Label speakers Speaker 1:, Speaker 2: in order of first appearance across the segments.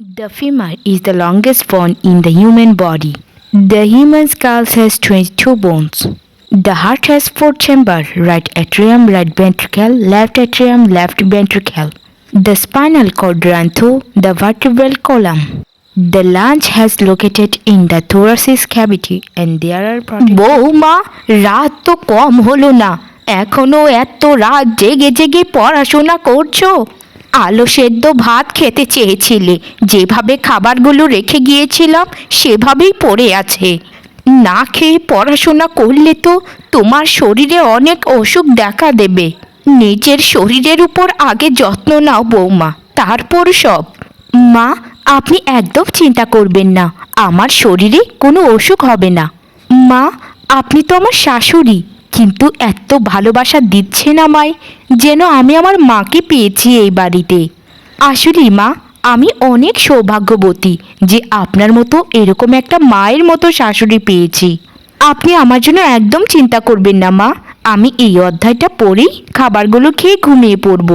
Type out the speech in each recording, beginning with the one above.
Speaker 1: The femur is the longest bone in the human body. The human skull has 22 bones. The heart has four chambers right atrium, right ventricle, left atrium, left ventricle. The spinal cord run through the vertebral column. The lungs has located in the thoracic cavity and there are বৌমা রাত তো কম হলো না এখনও এত রাত জেগে জেগে পড়াশোনা করছ আলো সেদ্ধ ভাত খেতে চেয়েছিলে। যেভাবে খাবারগুলো রেখে গিয়েছিলাম, সেভাবেই পড়ে আছে। না খেয়ে পড়াশোনা করলে তো তোমার শরীরে অনেক অসুখ দেখা দেবে। নিজের শরীরের উপর আগে যত্ন নাও বৌমা, তারপর সব। মা, আপনি একদম চিন্তা করবেন না, আমার শরীরে কোনো অসুখ হবে না। মা, আপনি তো আমার শাশুড়ি কিন্তু এত ভালোবাসা দিচ্ছেন আমায় যেন আমি আমার মাকে পেয়েছি এই বাড়িতে। আসলে মা, আমি অনেক সৌভাগ্যবতী যে আপনার মতো এরকম একটা মায়ের মতো শাশুড়ি পেয়েছি। আপনি আমার জন্য একদম চিন্তা করবেন না মা, আমি এই অধ্যায়টা পড়েই খাবারগুলো খেয়ে ঘুমিয়ে পড়ব।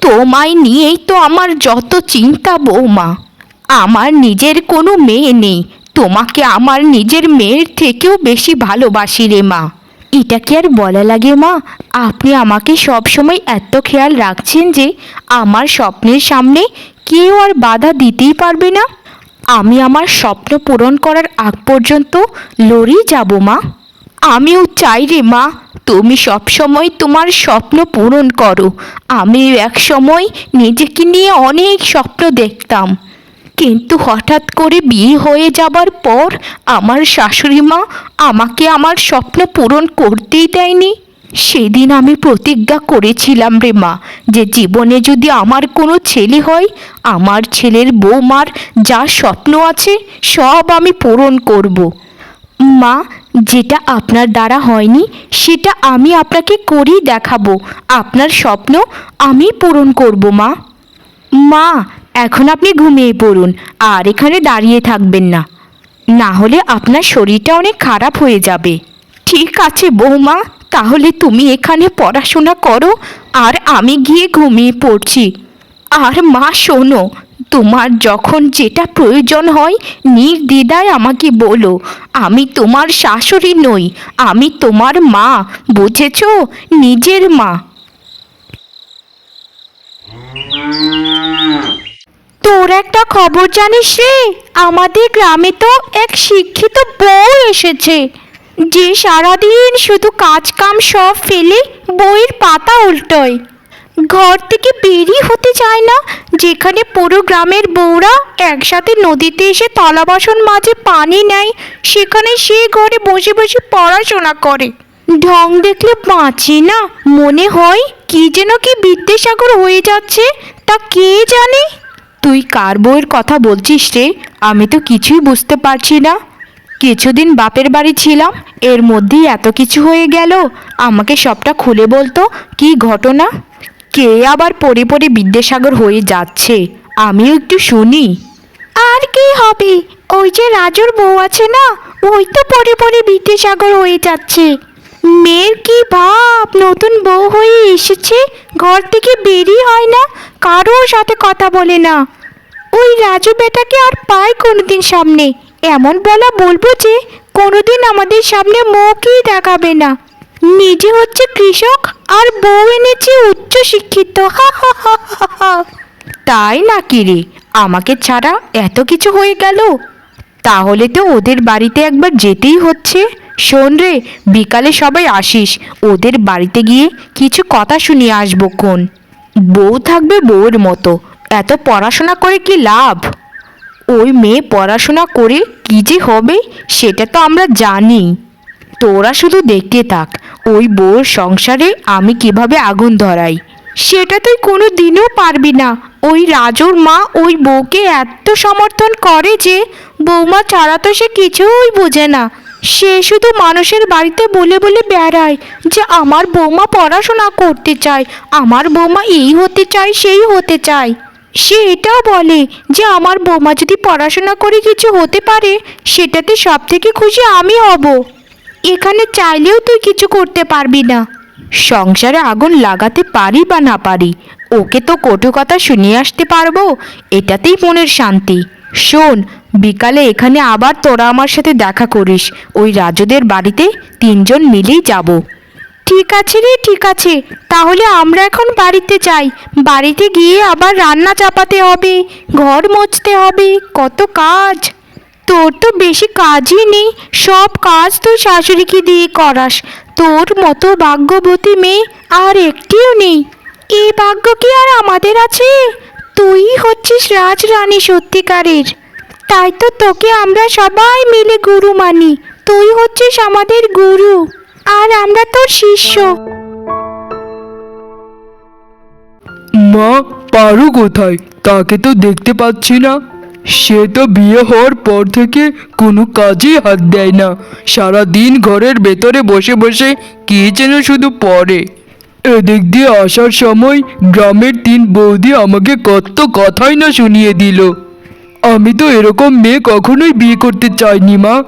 Speaker 1: তোমায় নিয়েই তো আমার যত চিন্তা বৌমা। আমার নিজের কোনো মেয়ে নেই, তোমাকে আমার নিজের মেয়ের থেকেও বেশি ভালোবাসি রে মা। এটা কি আর বলা লাগে, মা? আপনি আমাকে সব সময় এত খেয়াল রাখছেন যে আমার স্বপ্নের সামনে কেউ আর বাধা দিতেই পারবে না। আমি আমার স্বপ্ন পূরণ করার আগ পর্যন্ত লড়েই যাব, মা। আমিও চাই রে, মা, তুমি সবসময় তোমার স্বপ্ন পূরণ করো। আমি এক সময় নিজেকে নিয়ে অনেক স্বপ্ন দেখতাম। কিন্তু হঠাৎ করে বিয়ে হয়ে যাবার পর আমার শাশুড়ি মা আমাকে আমার স্বপ্ন পূরণ করতেই দেয়নি। সেদিন আমি প্রতিজ্ঞা করেছিলাম রে মা, যে জীবনে যদি আমার কোনো ছেলে হয়, আমার ছেলের বৌমার যা স্বপ্ন আছে, সব আমি পূরণ করব। মা, যেটা আপনার দ্বারা হয়নি, সেটা আমি আপনাকে করেই দেখাবো। আপনার স্বপ্ন আমি পূরণ করব মা। মা এখন আপনি ঘুমিয়ে পড়ুন, আর এখানে দাঁড়িয়ে থাকবেন না। না হলে আপনার শরীরটা অনেক খারাপ হয়ে যাবে। ঠিক আছে বৌমা, তাহলে তুমি এখানে পড়াশোনা করো, আর আমি গিয়ে ঘুমিয়ে পড়ছি। আর মা, শোনো, তোমার যখন যেটা প্রয়োজন হয়, নির্দ্বিধায় আমাকে বলো। আমি তোমার শাশুড়ি নই, আমি তোমার মা, বুঝেছ? নিজের মা। তোর একটা খবর জানিস রে? আমাদের গ্রামে তো এক শিক্ষিত বউ এসেছে। যে সারাদিন শুধু কাজ কাম সব ফেলে বইয়ের পাতা উল্টোয়। ঘর থেকে বেরিয়ে হতে চায় না, যেখানে পুরো গ্রামের বউরা একসাথে নদীতে এসে থালা বাসন মাঝে পানি নেয়, সেখানে সে ঘরে বসে বসে পড়াশোনা করে। ঢং দেখলে বাঁচি না, মনে হয় কি যেন কি বিদ্যাসাগর হয়ে যাচ্ছে, তা কে জানে? তুই কার বউয়ের কথা বলছিস রে? আমি তো কিছুই বুঝতে পারছি না। কিছুদিন বাপের বাড়ি ছিলাম, এর মধ্যেই এত কিছু হয়ে গেল। আমাকে সবটা খুলে বলতো, কি ঘটনা? কে আবার পড়ে পড়ে বিদ্যাসাগর হয়ে যাচ্ছে? আমিও একটু শুনি। আর কি হবে? ওই যে রাজুর বউ আছে না, ওই তো পরে পরে বিদ্যাসাগর হয়ে যাচ্ছে। মেয়ের কি ভাব? নতুন বউ হয়ে এসেছে, ঘর থেকে বেরিয়ে হয় না, কারোর সাথে কথা বলে না। ওই রাজু বেটাকে আর পাই কোনোদিন সামনে। এমন বলা বলব যে, কোনোদিন আমাদের সামনে মুখই দেখাবে না। নিজে হচ্ছে কৃষক আর বউ এনেছে উচ্চ শিক্ষিত। তাই নাকি রে? আমাকে ছাড়া এত কিছু হয়ে গেল? তাহলে তো ওদের বাড়িতে একবার যেতেই হচ্ছে। শোন রে, বিকালে সবাই আসিস। ওদের বাড়িতে গিয়ে কিছু কথা শুনিয়ে আসব কোন। বউ থাকবে বউয়ের মতো। এত পড়াশোনা করে কি লাভ? ওই মেয়ে পড়াশোনা করে কি যে হবে, সেটা তো আমরা জানি। তোরা শুধু দেখতে থাক, ওই বউর সংসারে আমি কীভাবে আগুন ধরাই। সেটা তুই কোনো দিনও পারবি না। ওই রাজুর মা ওই বউকে এত সমর্থন করে যে বৌমা ছাড়া তো সে কিছুই বোঝে না। সে শুধু মানুষের বাড়িতে বলে বলে বেড়ায় যে আমার বৌমা পড়াশোনা করতে চায়, আমার বৌমা এই হতে চায়, সেই হতে চায়। সে এটাও বলে যে আমার বৌমা যদি পড়াশোনা করে কিছু হতে পারে, সেটাতে সব থেকে খুশি আমি হব। এখানে চাইলেও তুই কিছু করতে পারবি না। সংসারে আগুন লাগাতে পারি বা না পারি, ওকে তো কটু কথা শুনিয়ে আসতে পারব, এটাতেই মনের শান্তি। শোন বিকালে এখানে আবার তোরা আমার সাথে দেখা করিস। ওই রাজুদের বাড়িতে তিনজন মিলেই যাব। ঠিক আছে রে, ঠিক আছে। তাহলে আমরা এখন বাড়িতে যাই। বাড়িতে গিয়ে আবার রান্না চাপাতে হবে, ঘর মুছতে হবে, কত কাজ। তোর তো বেশি কাজই নেই, সব কাজ তুই শাশুড়িকে দিয়ে করাস। তোর মতো ভাগ্যবতী মেয়ে আর একটিও নেই। এই ভাগ্য কি আর আমাদের আছে? তুই হচ্ছিস রাজরানী সত্যিকারের। তাই তো তোকে আমরা সবাই মিলে গুরু মানি। তুই হচ্ছিস আমাদের গুরু, আর আমরা তোর শিষ্য।
Speaker 2: মা, পারু কোথায়? তাকে তো দেখতে পাচ্ছি না। সে তো বিয়ে হওয়ার পর থেকে কোনো কাজেই হাত দেয় না। সারা দিন ঘরের ভেতরে বসে বসে কে যেন শুধু পড়ে। এদিক দিয়ে আসার সময় গ্রামের তিন বৌদি আমাকে কত কথাই না শুনিয়ে দিল। আমি তো এরকম মেয়ে কখনোই বিয়ে করতে চাইনি, মা।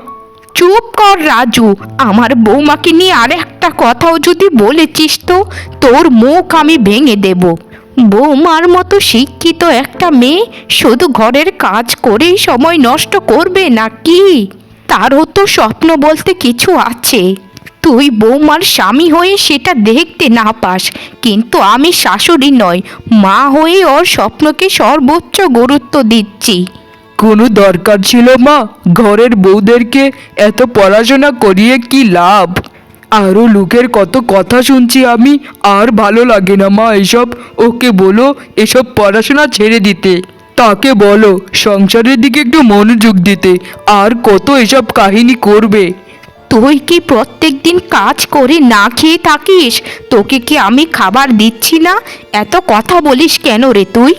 Speaker 1: চুপ কর, রাজু। আমার বৌমাকে নিয়ে আর একটা কথাও যদি বলেছিস তো, তোর মুখ আমি ভেঙে দেব। বৌমার মতো শিক্ষিত একটা মেয়ে শুধু ঘরের কাজ করেই সময় নষ্ট করবে নাকি? তারও তো স্বপ্ন বলতে কিছু আছে। তুই বৌমার স্বামী হয়ে সেটা দেখতে না পাস। কিন্তু আমি শাশুড়ি নয় মা হয়ে ওর স্বপ্নকে সর্বোচ্চ গুরুত্ব দিচ্ছি।
Speaker 2: কোনো দরকার ছিল মা? ঘরের বউদেরকে এত পড়াশোনা করিয়ে কি লাভ? আরও লোকের কত কথা শুনছি আমি, আর ভালো লাগে না মা এসব। ওকে বলো এসব পড়াশোনা ছেড়ে দিতে। তাকে বলো, সংসারের দিকে একটু মনোযোগ দিতে। আর কত এসব কাহিনী করবে?
Speaker 1: তুই কি প্রত্যেক দিন কাজ করে না খেয়ে থাকিস? তোকে কি আমি খাবার দিচ্ছি না? এত কথা বলিস কেন রে তুই?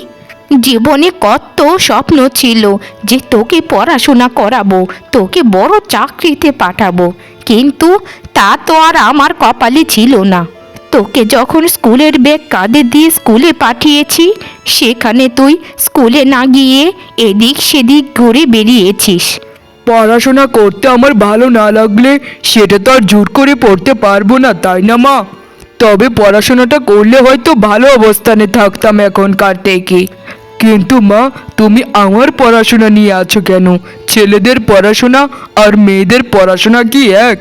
Speaker 1: জীবনে কত স্বপ্ন ছিল যে তোকে পড়াশোনা করাবো, তোকে বড় চাকরিতে পাঠাবো। কিন্তু তা তো আর আমার কপালে ছিল না। তোকে যখন স্কুলের ব্যাগ কাঁধে দিয়ে স্কুলে পাঠিয়েছি, সেখানে তুই স্কুলে না গিয়ে এদিক সেদিক ঘুরে বেরিয়েছিস।
Speaker 2: পড়াশোনা করতে আমার ভালো না লাগলে সেটা তো আর জোর করে পড়তে পারব না, তাই না মা? তবে পড়াশোনাটা করলে হয়তো ভালো অবস্থানে থাকতাম এখনকার থেকে। কিন্তু মা, তুমি আমার পড়াশোনা নিয়ে আছো কেন? ছেলেদের পড়াশোনা আর মেয়েদের পড়াশোনা কি এক?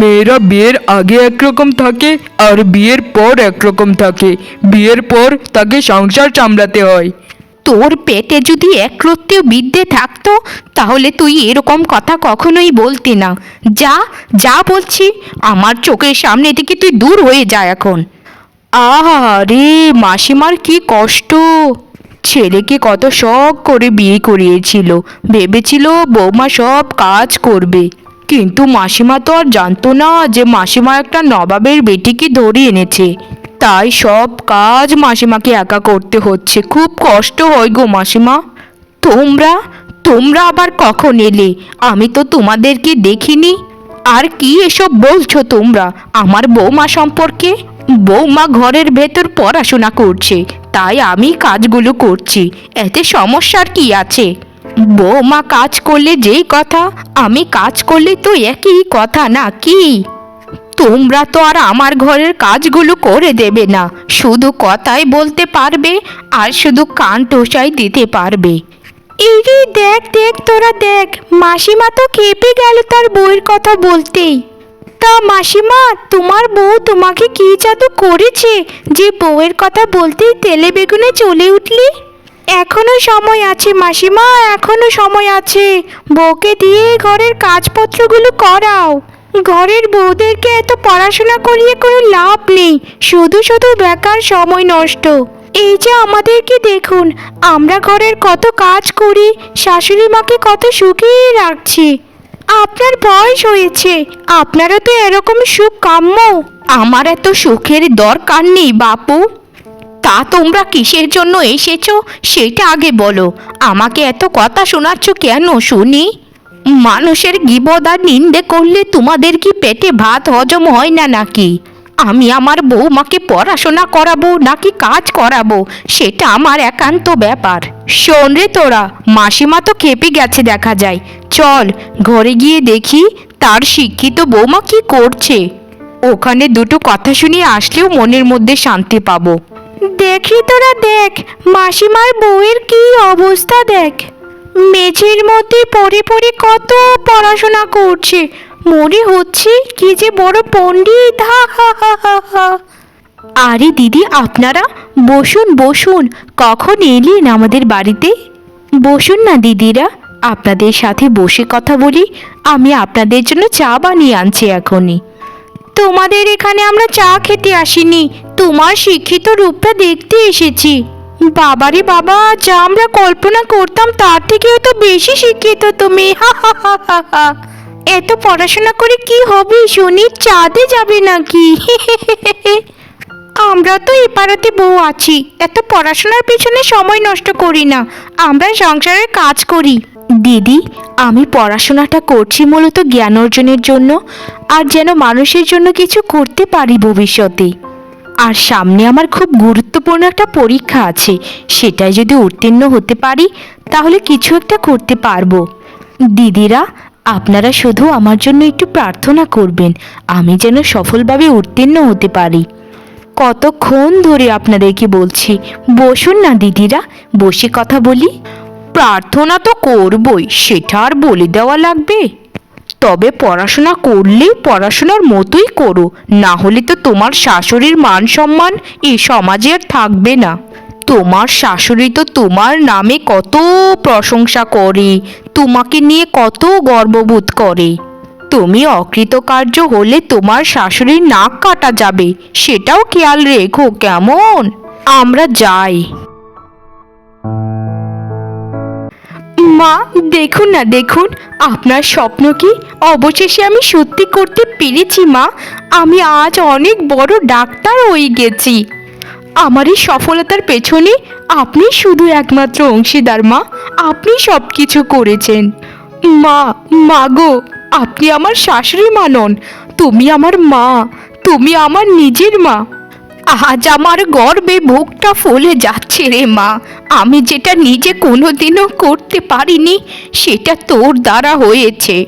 Speaker 2: মেয়েরা বিয়ের আগে একরকম থাকে আর বিয়ের পর একরকম থাকে। বিয়ের পর তাকে সংসার সামলাতে হয়।
Speaker 1: তোর পেটে যদি একরত্তি বিদ্যে থাকতো, তাহলে তুই এরকম কথা কখনোই বলতি না। যা যা বলছি, আমার চোখের সামনে থেকে তুই দূর হয়ে যা এখন। আহা রে, মাসিমার কি কষ্ট। ছেলেকে কত শখ করে বিয়ে করিয়েছিল। ভেবেছিল বৌমা সব কাজ করবে। কিন্তু মাসিমা তো আর জানতো না যে মাসিমা একটা নবাবের বেটিকে ধরে এনেছে। তাই সব কাজ মাসিমাকে একা করতে হচ্ছে। খুব কষ্ট হয় গো মাসিমা। তোমরা তোমরা আবার কখন এলে? আমি তো তোমাদেরকে দেখিনি। আর কি এসব বলছো তোমরা? আমার বৌমা সম্পর্কে? বৌমা ঘরের ভেতর পড়াশোনা করছে, তাই আমি কাজগুলো করছি। এতে সমস্যার কি আছে? বৌমা কাজ করলে যেই কথা, আমি কাজ করলে তো একই কথা না কি তোমরা তো আর আমার ঘরের কাজগুলো করে দেবে না। শুধু কথাই বলতে পারবে আর শুধু কান টোসাই দিতে পারবে। ইরি, দেখ দেখ, তোরা দেখ। মাসিমা তো খেপে গেল তার বউয়ের কথা বলতেই। তা মাসিমা, তোমার বউ তোমাকে কি জাদু করেছে? যে বউয়ের কথা বলতেই তেলে বেগুনে চলে উঠলি? এখনও সময় আছে মাসিমা, এখনও সময় আছে। বউকে দিয়ে ঘরের কাজপত্রগুলো করাও। ঘরের বউদেরকে এত পড়াশোনা করিয়ে কোনো লাভ নেই। শুধু শুধু বেকার সময় নষ্ট। এই যে আমাদেরকে দেখুন, আমরা ঘরের কত কাজ করি, শাশুড়ি মাকে কত সুখেই রাখছি। আপনার বয়স হয়েছে, আপনারও তো এরকম সুখ কাম্য আমার এত সুখের দরকার নেই, বাপু। তা তোমরা কিসের জন্য এসেছ, সেটা আগে বলো। আমাকে এত কথা শোনাচ্ছ কেন, শুনি? মানুষের গিবদ আর নিন্দে করলে তোমাদের কি পেটে ভাত হজম হয় না নাকি? আমি আমার বৌমাকে পড়াশোনা করাবো নাকি কাজ করাবো? সেটা আমার একান্ত ব্যাপার। শোন রে তোরা, মাসিমা তো খেপে গেছে দেখা যায়। চল, ঘরে গিয়ে দেখি তার শিক্ষিত বৌমা কি করছে। ওখানে দুটো কথা শুনিয়ে আসলেও মনের মধ্যে শান্তি পাবো। দেখি তোরা দেখ, মাসিমার বউয়ের কি অবস্থা দেখ। মেঝের মধ্যে পড়ে পড়ে কত পড়াশোনা করছে। মনে হচ্ছে কি যে বড় পণ্ডিত, হা হা হা হা হা। আরে দিদি, আপনারা? বসুন বসুন। কখন এলেন আমাদের বাড়িতে? বসুন না, দিদিরা। আপনাদের সাথে বসে কথা বলি। আমি আপনাদের জন্য চা বানিয়ে আনছি এখনই। তোমাদের এখানে আমরা চা খেতে আসিনি। তোমার শিক্ষিত রূপটা দেখতে এসেছি। বাবারে বাবা, যা আমরা কল্পনা করতাম তার থেকেও তো বেশি শিক্ষিত তুমি। এত পড়াশোনা করে কি হবে শুনি, চাঁদে যাবে নাকি? আমরা তো এ বউ আছি, এত পড়াশোনার পিছনে সময় নষ্ট করি না। আমরা সংসারের কাজ করি। দিদি, আমি পড়াশোনাটা করছি মূলত জ্ঞান অর্জনের জন্য, আর যেন মানুষের জন্য কিছু করতে পারি ভবিষ্যতে। আর সামনে আমার খুব গুরুত্বপূর্ণ একটা পরীক্ষা আছে। সেটাই যদি উত্তীর্ণ হতে পারি, তাহলে কিছু একটা করতে পারব। দিদিরা, আপনারা শুধু আমার জন্য একটু প্রার্থনা করবেন, আমি যেন সফলভাবে উত্তীর্ণ হতে পারি। কতক্ষণ ধরে আপনাদেরকে বলছি, বসুন না দিদিরা, বসে কথা বলি। প্রার্থনা তো করবই, সেটা আর বলে দেওয়া লাগবে? তবে পড়াশোনা করলে পড়াশোনার মতোই করো, না হলে তো তোমার শাশুড়ির মান সম্মান এই সমাজে আর থাকবে না। তোমার শাশুড়ি তো তোমার নামে কত প্রশংসা করে, তোমাকে নিয়ে কত গর্ববোধ করে। তুমি অকৃতকার্য হলে তোমার শাশুড়ির নাক কাটা যাবে, সেটাও খেয়াল রেখো কেমন? আমরা যাই। মা, দেখুন না, দেখুন। আপনার স্বপ্ন কি? অবশেষে আমি সত্যি করতে পেরেছি, মা। আমি আজ অনেক বড় ডাক্তার হয়ে গেছি। আমার এই সফলতার পেছনে আপনি শুধু একমাত্র অংশীদার, মা। আপনি সব কিছু করেছেন। মা মা গো, আপনি আমার শাশুড়ি মা নন। তুমি আমার মা। তুমি আমার নিজের মা। আজ আমার গর্বে বুকটা ফুলে যাচ্ছে রে মা। আমি যেটা নিজে কোনোদিনও করতে পারিনি, সেটা তোর দ্বারা হয়েছে।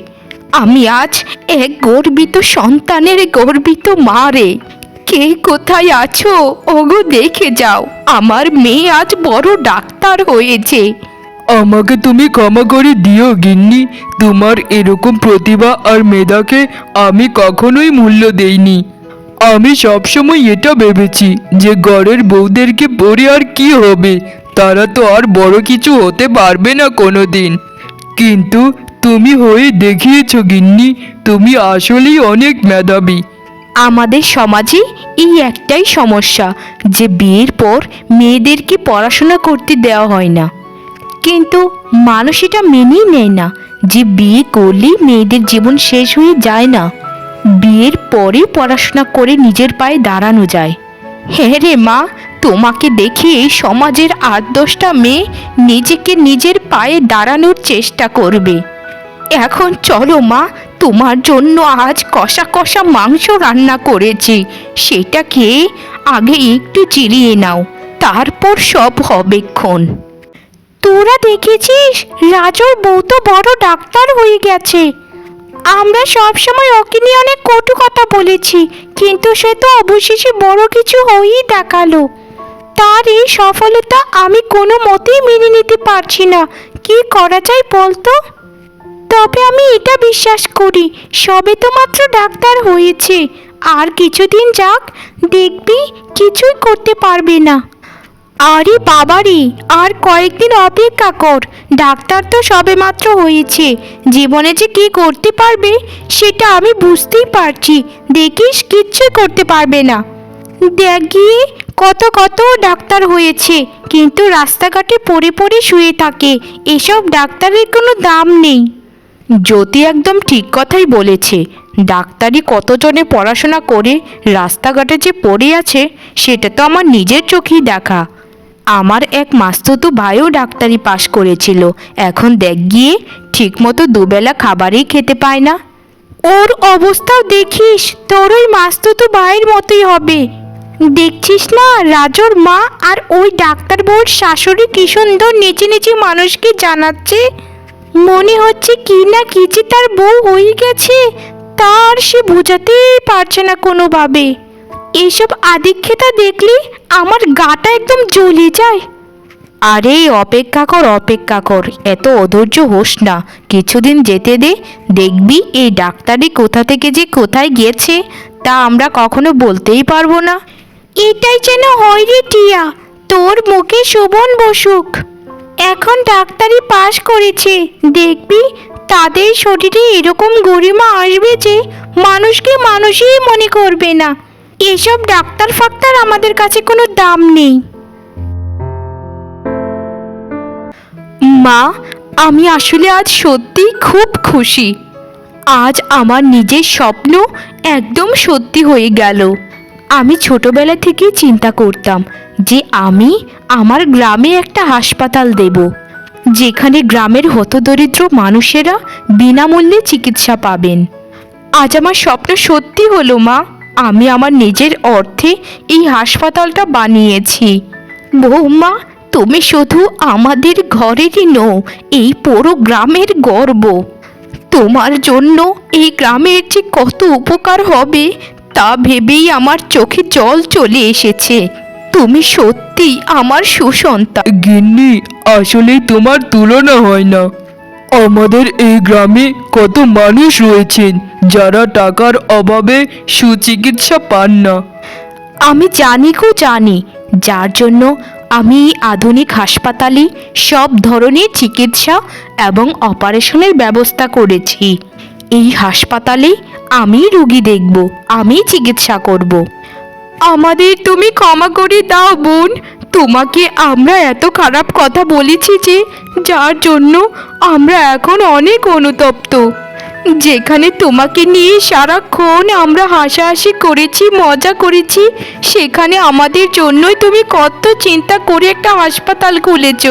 Speaker 1: আমি আজ এক গর্বিত সন্তানের গর্বিত মা রে। কে কোথায় আছো? ওগো দেখে যাও। আমার মেয়ে আজ বড় ডাক্তার হয়েছে।
Speaker 2: আমাকে তুমি ক্ষমা করে দিও গিন্নি। তোমার এরকম প্রতিভা আর মেধাকে আমি কখনোই মূল্য দেইনি। আমি সবসময় এটা ভেবেছি যে ঘরের বউদেরকে পরে আর কি হবে? তারা তো আর বড় কিছু হতে পারবে না কোনো দিন কিন্তু তুমি হয়ে দেখিয়েছো গিন্নি, তুমি আসলেই অনেক মেধাবী।
Speaker 1: আমাদের সমাজে এই একটাই সমস্যা যে বিয়ের পর মেয়েদেরকে পড়াশোনা করতে দেওয়া হয় না। কিন্তু মানুষ এটা মেনেই নেয় না যে বিয়ে করলেই মেয়েদের জীবন শেষ হয়ে যায় না। বিয়ের পরে পড়াশোনা করে নিজের পায়ে দাঁড়ানো যায়। হ্যাঁ রে মা, তোমাকে দেখে সমাজের আট দশটা মেয়ে নিজেকে নিজের পায়ে দাঁড়ানোর চেষ্টা করবে। এখন চলো মা, তোমার জন্য আজ কষা কষা মাংস রান্না করেছি। সেটা খেয়ে আগে একটু চিরিয়ে নাও, তারপর সব হবেক্ষণ তোরা দেখেছিস, রাজুর বউ তো বড় ডাক্তার হয়ে গেছে। আমরা সব সময় ওকে নিয়ে অনেক কটু কথা বলেছি, কিন্তু সে তো অবশেষে বড় কিছু হয়েই দেখাল। তার এই সফলতা আমি কোনো মতেই মেনে নিতে পারছি না। কি করা যায় বলতো? তবে আমি এটা বিশ্বাস করি, সবে তো মাত্র ডাক্তার হয়েছে। আর কিছুদিন যাক, দেখবি কিছুই করতে পারবে না। আরে বাবারে, আর কয়েকদিন অপেক্ষা কর। ডাক্তার তো সবেমাত্র হয়েছে। জীবনে যে কি করতে পারবে, সেটা আমি বুঝতেই পারছি। দেখিস কিচ্ছুই করতে পারবে না। দেখি কত কত ডাক্তার হয়েছে। কিন্তু রাস্তাঘাটে পড়ে পড়ে শুয়ে থাকে। এসব ডাক্তারের কোনো দাম নেই। জ্যোতি একদম ঠিক কথাই বলেছে। ডাক্তারি কতজনে পড়াশোনা করে, রাস্তাঘাটে যে পড়ে আছে, সেটা তো আমার নিজের চোখেই দেখা। আমার এক মাস্তুতো ভাইও ডাক্তারি পাশ করেছিল। এখন দেখ গিয়ে, ঠিকমতো দুবেলা খাবারই খেতে পায় না। ওর অবস্থাও দেখিস, তোর ওই মাস্তুতো ভাইয়ের মতোই হবে। দেখছিস না, রাজুর মা আর ওই ডাক্তার বউর শাশুড়ি কি সুন্দর নেচে নেচে মানুষকে জানাচ্ছে? মনে হচ্ছে কি না কি যে তার বউ হয়ে গেছে, তার সে বোঝাতেই পারছে না কোনোভাবে। এইসব আদিক্ষেতা দেখলে আমার গাটা একদম জ্বলে যায়। আরে অপেক্ষা কর অপেক্ষা কর, এত অধৈর্য হোস না। কিছুদিন যেতে দে, দেখবি এই ডাক্তারি কোথা থেকে যে কোথায় গিয়েছে, তা আমরা কখনো বলতেই পারব না। এটাই যেন হয় রে টিয়া, তোর মুখে শোভন বসুক। এখন ডাক্তারি পাশ করেছে, দেখবি তাদের শরীরে এরকম গরিমা আসবে যে মানুষকে মানুষই মনে করবে না। এসব ডাক্তার ফাক্তার আমাদের কাছে কোনো দাম নেই। মা, আমি আসলে আজ সত্যি খুব খুশি। আজ আমার নিজের স্বপ্ন একদম সত্যি হয়ে গেল। আমি ছোটবেলা থেকেই চিন্তা করতাম যে আমি আমার গ্রামে একটা হাসপাতাল দেব, যেখানে গ্রামের হতদরিদ্র মানুষেরা বিনামূল্যে চিকিৎসা পাবেন। আজ আমার স্বপ্ন সত্যি হলো, মা। আমি আমার নিজের অর্থে এই হাসপাতালটা বানিয়েছি। বৌমা, তুমি শুধু আমাদের ঘরেরই নও, এই পুরো গ্রামের গর্ব। তোমার জন্য এই গ্রামের যে কত উপকার হবে, তা ভেবেই আমার চোখে জল চলে এসেছে। তুমি সত্যি আমার সুসন্তান।
Speaker 2: গিন্নি আসলে তোমার তুলনা হয় না। আমাদের এই গ্রামে কত মানুষ রয়েছেন যারা টাকার অভাবে সুচিকিৎসা পান না।
Speaker 1: আমি জানি গো জানি যার জন্য আমি এই আধুনিক হাসপাতালে সব ধরনের চিকিৎসা এবং অপারেশনের ব্যবস্থা করেছি। এই হাসপাতালে আমি রুগী দেখব আমি চিকিৎসা করব। আমাদের তুমি ক্ষমা করে দাও বোন তোমাকে আমরা এত খারাপ কথা বলেছি যে, যার জন্য আমরা এখন অনেক অনুতপ্ত। যেখানে তোমাকে নিয়ে সারাক্ষণ আমরা হাসাহাসি করেছি, মজা করেছি, সেখানে আমাদের জন্যই তুমি কত চিন্তা করে একটা হাসপাতাল খুলেছ।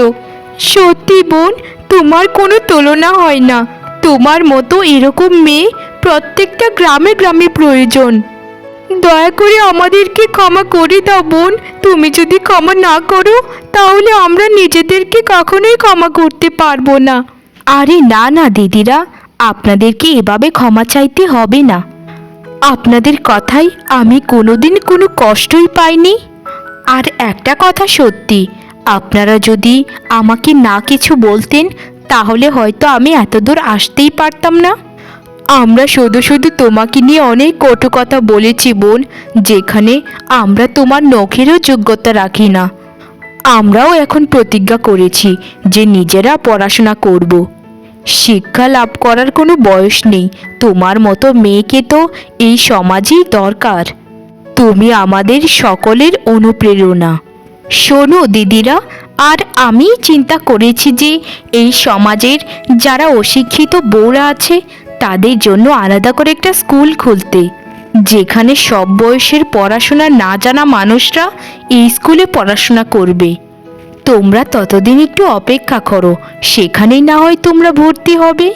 Speaker 1: সত্যি বোন, তোমার কোনো তুলনা হয় না। তোমার মতো এরকম মেয়ে প্রত্যেকটা গ্রামে গ্রামে প্রয়োজন। দয়া করে আমাদেরকে ক্ষমা করে দাও, বোন। তুমি যদি ক্ষমা না করো, তাহলে আমরা নিজেদেরকে কখনোই ক্ষমা করতে পারব না। আরে না না, দিদিরা, আপনাদেরকে এভাবে ক্ষমা চাইতে হবে না। আপনাদের কথাই আমি কোনোদিন কোনো কষ্টই পাইনি। আর একটা কথা সত্যি, আপনারা যদি আমাকে না কিছু বলতেন, তাহলে হয়তো আমি এত দূর আসতেই পারতাম না। আমরা শুধু শুধু তোমাকে নিয়ে অনেক কটু কথা বলেছি, বোন, যেখানে আমরা তোমার নখেরও যোগ্যতা রাখি না। আমরাও এখন প্রতিজ্ঞা করেছি যে নিজেরা পড়াশোনা করব। শিক্ষা লাভ করার কোনো বয়স নেই। তোমার মতো মেয়েকে তো এই সমাজেই দরকার। তুমি আমাদের সকলের অনুপ্রেরণা। শোনো দিদিরা, আর আমি চিন্তা করেছি যে এই সমাজের যারা অশিক্ষিত বউরা আছে তাদের জন্য আলাদা করে একটা স্কুল খুলতে। যেখানে সব বয়সের পড়াশোনা না জানা মানুষরা এই স্কুলে পড়াশোনা করবে। তোমরা ততদিন একটু অপেক্ষা করো, সেখানেই না হয় তোমরা ভর্তি হবে।